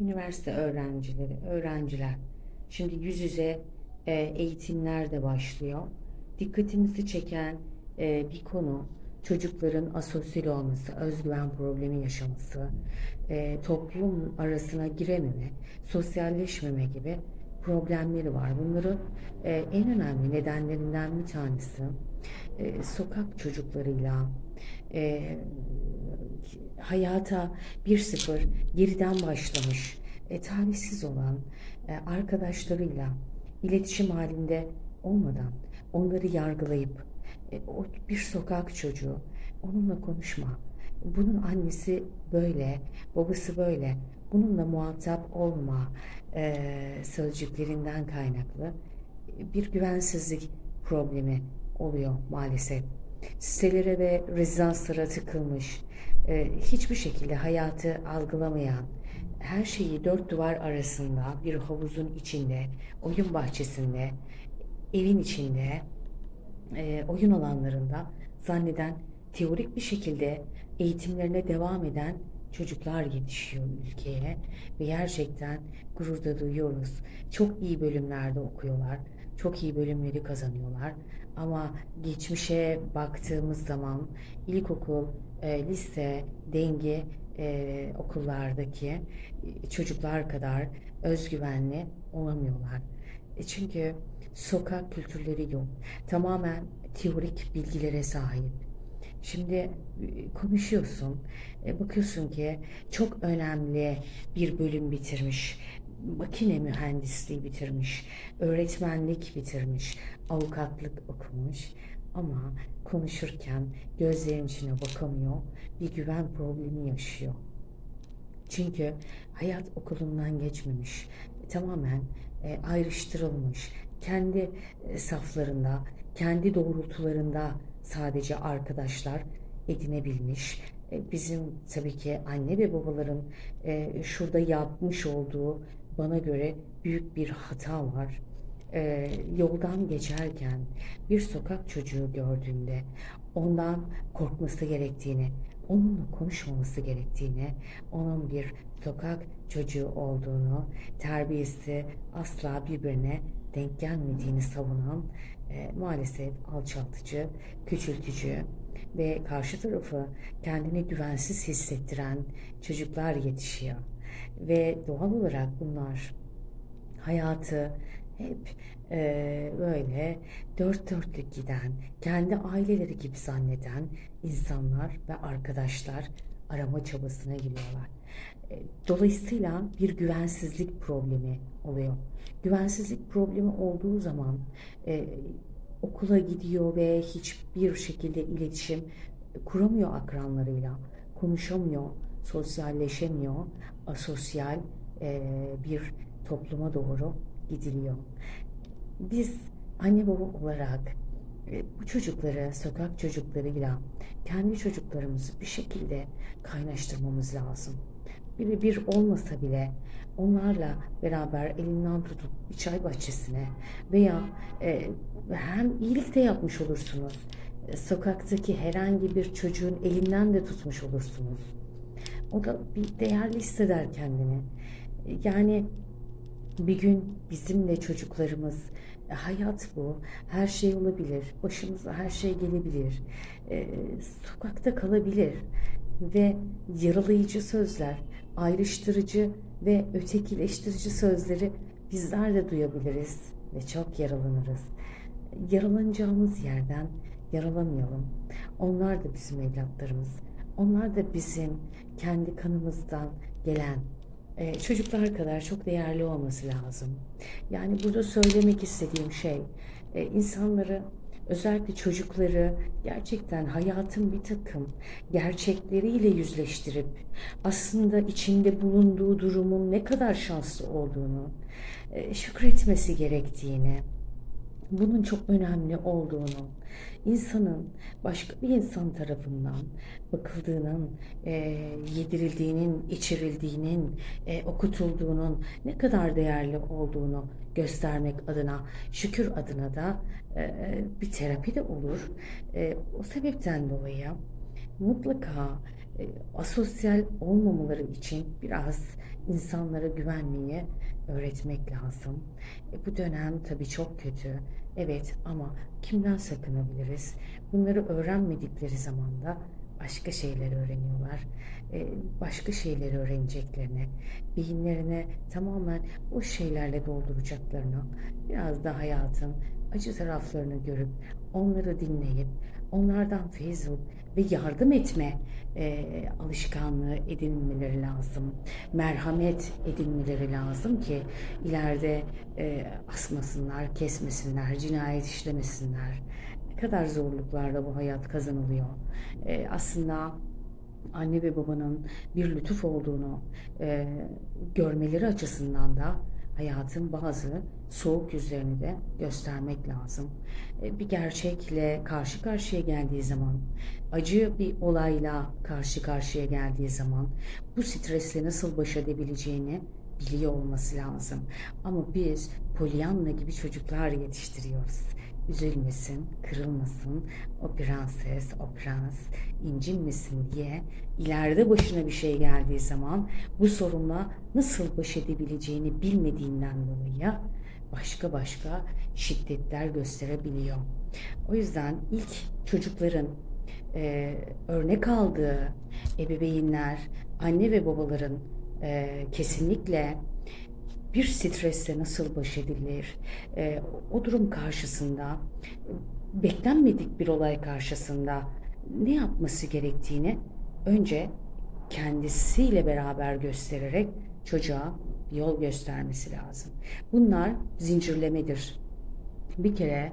üniversite öğrencileri, öğrenciler. Şimdi yüz yüze e, eğitimler de başlıyor. Dikkatimizi çeken e, bir konu çocukların asosyal olması, özgüven problemi yaşaması, e, toplum arasına girememe, sosyalleşmeme gibi problemleri var. Bunların e, en önemli nedenlerinden bir tanesi e, sokak çocuklarıyla e, hayata 1-0 geriden başlamış, e, talihsiz olan e, arkadaşlarıyla iletişim halinde olmadan onları yargılayıp e, o bir sokak çocuğu onunla konuşma. Bunun annesi böyle, babası böyle. Bununla muhatap olma e, sözcüklerinden kaynaklı bir güvensizlik problemi oluyor maalesef. Sitelere ve rezidanslara tıkılmış, e, hiçbir şekilde hayatı algılamayan, her şeyi dört duvar arasında, bir havuzun içinde, oyun bahçesinde, evin içinde, e, oyun alanlarında zanneden, teorik bir şekilde eğitimlerine devam eden çocuklar yetişiyor ülkeye ve gerçekten gurur da duyuyoruz. Çok iyi bölümlerde okuyorlar, çok iyi bölümleri kazanıyorlar ama geçmişe baktığımız zaman ilkokul, e, lise, denge e, okullardaki e, çocuklar kadar özgüvenli olamıyorlar. E, çünkü sokak kültürleri yok. Tamamen teorik bilgilere sahip. Şimdi e, konuşuyorsun, e, bakıyorsun ki çok önemli bir bölüm bitirmiş, makine mühendisliği bitirmiş, öğretmenlik bitirmiş, avukatlık okumuş ama konuşurken gözlerin içine bakamıyor, bir güven problemi yaşıyor. Çünkü hayat okulundan geçmemiş, tamamen e, ayrıştırılmış, kendi e, saflarında, kendi doğrultularında sadece arkadaşlar edinebilmiş. E, Bizim tabii ki anne ve babaların e, şurada yapmış olduğu bana göre büyük bir hata var. E, yoldan geçerken bir sokak çocuğu gördüğünde ondan korkması gerektiğini, onunla konuşmaması gerektiğini, onun bir sokak çocuğu olduğunu, terbiyesi asla birbirine denk gelmediğini savunan e, maalesef alçaltıcı, küçültücü ve karşı tarafı kendini güvensiz hissettiren çocuklar yetişiyor. Ve doğal olarak bunlar hayatı hep e, böyle dört dörtlük giden, kendi aileleri gibi zanneden insanlar ve arkadaşlar arama çabasına giriyorlar. E, Dolayısıyla bir güvensizlik problemi oluyor. Güvensizlik problemi olduğu zaman e, okula gidiyor ve hiçbir şekilde iletişim kuramıyor akranlarıyla, konuşamıyor, sosyalleşemiyor, asosyal e, bir topluma doğru gidiliyor. Biz anne baba olarak e, bu çocukları, sokak çocuklarıyla kendi çocuklarımızı bir şekilde kaynaştırmamız lazım. Biri bir olmasa bile onlarla beraber elinden tutup bir çay bahçesine veya e, hem iyilik de yapmış olursunuz. E, sokaktaki herhangi bir çocuğun elinden de tutmuş olursunuz. O da bir değerli hisseder kendini. Yani bir gün bizimle çocuklarımız e, hayat bu. Her şey olabilir. Başımıza her şey gelebilir. E, sokakta kalabilir. Ve yaralayıcı sözler, ayrıştırıcı ve ötekileştirici sözleri bizler de duyabiliriz ve çok yaralanırız. Yaralanacağımız yerden yaralamayalım. Onlar da bizim evlatlarımız. Onlar da bizim kendi kanımızdan gelen e, çocuklar kadar çok değerli olması lazım. Yani burada söylemek istediğim şey e, insanları özellikle çocukları gerçekten hayatın bir takım gerçekleriyle yüzleştirip aslında içinde bulunduğu durumun ne kadar şanslı olduğunu e, şükretmesi gerektiğini bunun çok önemli olduğunu, insanın başka bir insan tarafından bakıldığının, e, yedirildiğinin, içirildiğinin, e, okutulduğunun ne kadar değerli olduğunu göstermek adına, şükür adına da e, bir terapi de olur. E, o sebepten dolayı mutlaka E, asosyal olmamaları için biraz insanlara güvenmeyi öğretmek lazım. E, bu dönem tabii çok kötü. Evet ama kimden sakınabiliriz? Bunları öğrenmedikleri zaman da başka şeyler öğreniyorlar. E, başka şeyleri öğreneceklerini, beyinlerine tamamen o şeylerle dolduracaklarını, biraz da hayatın acı taraflarını görüp, onları dinleyip, onlardan feyiz alıp ve yardım etme e, alışkanlığı edinmeleri lazım. Merhamet edinmeleri lazım ki ileride e, asmasınlar, kesmesinler, cinayet işlemesinler. Ne kadar zorluklarla bu hayat kazanılıyor. E, aslında anne ve babanın bir lütuf olduğunu e, görmeleri açısından da hayatın bazı soğuk yüzlerini de göstermek lazım. E, bir gerçekle karşı karşıya geldiği zaman, acı bir olayla karşı karşıya geldiği zaman bu stresle nasıl baş edebileceğini biliyor olması lazım. Ama biz Pollyanna gibi çocuklar yetiştiriyoruz üzülmesin, kırılmasın, o prenses, o prens incinmesin diye ileride başına bir şey geldiği zaman bu sorunla nasıl baş edebileceğini bilmediğinden dolayı başka başka şiddetler gösterebiliyor. O yüzden ilk çocukların e, örnek aldığı ebeveynler, anne ve babaların e, kesinlikle bir stresle nasıl baş edilir? E, o durum karşısında beklenmedik bir olay karşısında ne yapması gerektiğini önce kendisiyle beraber göstererek çocuğa yol göstermesi lazım. Bunlar zincirlemedir. Bir kere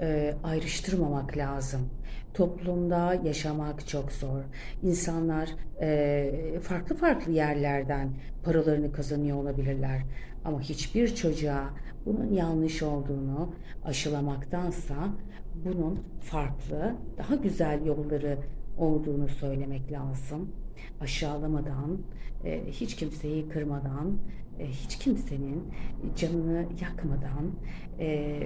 e, ayrıştırmamak lazım. Toplumda yaşamak çok zor. İnsanlar e, farklı farklı yerlerden paralarını kazanıyor olabilirler. Ama hiçbir çocuğa bunun yanlış olduğunu aşılamaktansa bunun farklı, daha güzel yolları olduğunu söylemek lazım. Aşağılamadan, e, hiç kimseyi kırmadan, e, hiç kimsenin canını yakmadan e,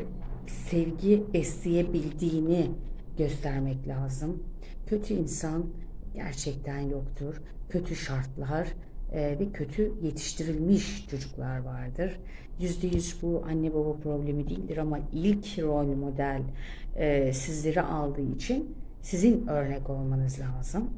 sevgi besleyebildiğini göstermek lazım. Kötü insan gerçekten yoktur. Kötü şartlar e, ve kötü yetiştirilmiş çocuklar vardır. Yüzde yüz bu anne baba problemi değildir ama ilk rol model e, sizleri aldığı için sizin örnek olmanız lazım.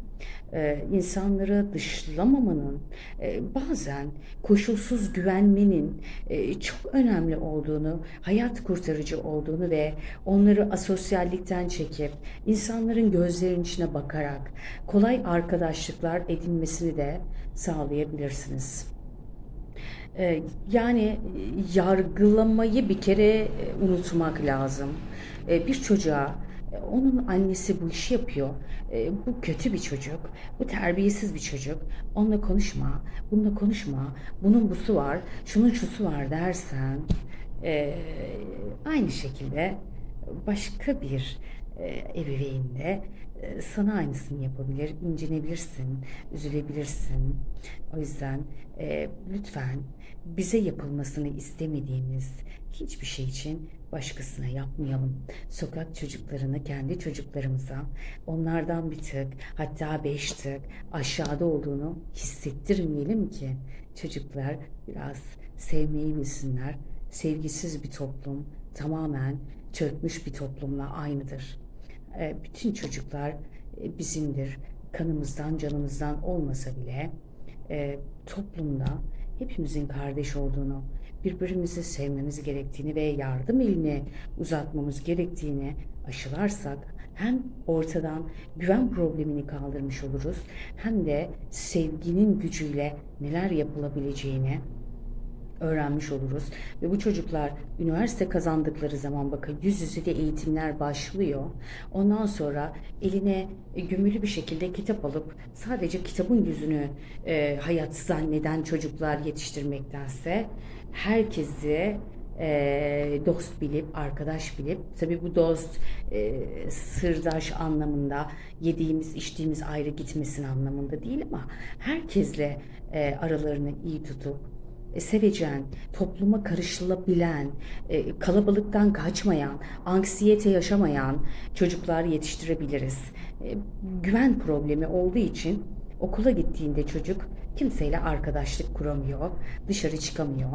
Ee, insanları dışlamamanın, e, bazen koşulsuz güvenmenin e, çok önemli olduğunu, hayat kurtarıcı olduğunu ve onları asosyallikten çekip insanların gözlerinin içine bakarak kolay arkadaşlıklar edinmesini de sağlayabilirsiniz. Ee, Yani yargılamayı bir kere e, unutmak lazım. Ee, Bir çocuğa e, onun annesi bu işi yapıyor. E, bu kötü bir çocuk. Bu terbiyesiz bir çocuk. Onunla konuşma. Bununla konuşma. Bunun busu var. Şunun şusu var dersen e, aynı şekilde başka bir e, de e, sana aynısını yapabilir, incinebilirsin, üzülebilirsin. O yüzden e, lütfen bize yapılmasını istemediğimiz hiçbir şey için başkasına yapmayalım. Sokak çocuklarını kendi çocuklarımıza onlardan bir tık hatta beş tık aşağıda olduğunu hissettirmeyelim ki çocuklar biraz sevmeyi bilsinler. Sevgisiz bir toplum tamamen çökmüş bir toplumla aynıdır. E, bütün çocuklar e, bizimdir. Kanımızdan, canımızdan olmasa bile e, toplumda hepimizin kardeş olduğunu, birbirimizi sevmemiz gerektiğini ve yardım elini uzatmamız gerektiğini aşılarsak hem ortadan güven problemini kaldırmış oluruz hem de sevginin gücüyle neler yapılabileceğini öğrenmiş oluruz. Ve bu çocuklar üniversite kazandıkları zaman bakın yüz yüze de eğitimler başlıyor. Ondan sonra eline e, gömülü bir şekilde kitap alıp sadece kitabın yüzünü e, hayat zanneden çocuklar yetiştirmektense herkesi e, dost bilip, arkadaş bilip, tabii bu dost e, sırdaş anlamında yediğimiz, içtiğimiz ayrı gitmesin anlamında değil ama herkesle e, aralarını iyi tutup sevecen, topluma karışılabilen, e, kalabalıktan kaçmayan, anksiyete yaşamayan çocuklar yetiştirebiliriz. E, güven problemi olduğu için Okula gittiğinde çocuk kimseyle arkadaşlık kuramıyor, dışarı çıkamıyor.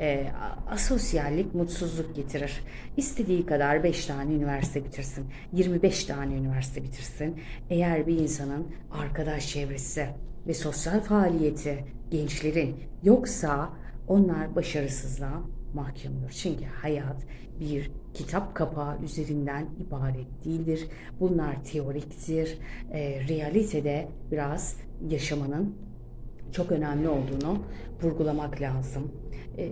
E, asosyallik mutsuzluk getirir. İstediği kadar 5 tane üniversite bitirsin, 25 tane üniversite bitirsin. Eğer bir insanın arkadaş çevresi ve sosyal faaliyeti gençlerin yoksa onlar başarısızlığa mahkumdur. Çünkü hayat bir kitap kapağı üzerinden ibaret değildir. Bunlar teoriktir. E, realitede biraz yaşamanın çok önemli olduğunu vurgulamak lazım. E,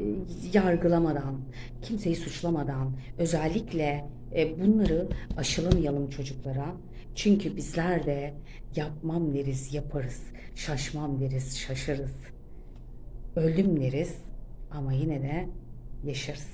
yargılamadan, kimseyi suçlamadan, özellikle e, bunları aşılamayalım çocuklara. Çünkü bizler de yapmam deriz, yaparız. Şaşmam deriz, şaşarız. Öldüm deriz ama yine de yaşarız.